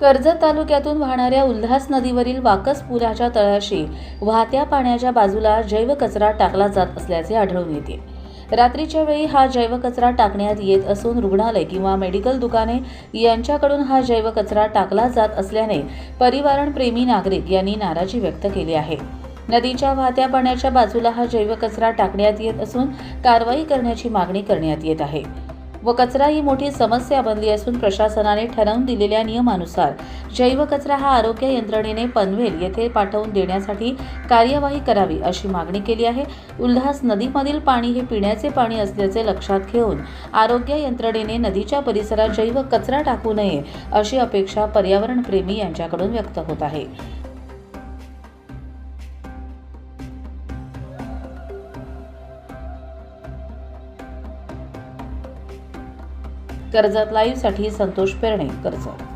कर्जत तालुक्यातून वाहणाऱ्या उल्हास नदीवरील वाकस पुलाच्या तळाशी वाहत्या पाण्याच्या बाजूला जैव कचरा टाकला जात असल्याचे आढळून येते. रात्रीच्या वेळी हा जैव कचरा टाकण्यात येत असून रुग्णालय किंवा मेडिकल दुकाने यांच्याकडून हा जैव कचरा टाकला जात असल्याने परिवारणप्रेमी नागरिक यांनी नाराजी व्यक्त केली आहे. नदीच्या वाहत्या पाण्याच्या बाजूला हा जैव कचरा टाकण्यात येत असून कारवाई करण्याची मागणी करण्यात येत आहे. व कचरा ही मोठी समस्या बनली असून प्रशासनाने ठरवून दिलेल्या नियमानुसार जैव कचरा हा आरोग्य यंत्रणेने पनवेल येथे पाठवून देण्यासाठी कार्यवाही करावी अशी मागणी केली आहे. उल्हास नदीमधील पाणी हे पिण्याचे पाणी असल्याचे लक्षात घेऊन आरोग्य यंत्रणेने नदीच्या परिसरात जैव कचरा टाकू नये अशी अपेक्षा पर्यावरणप्रेमी यांच्याकडून व्यक्त होत आहे. कर्जत लाईव्हसाठी संतोष पेरणे कर्जत.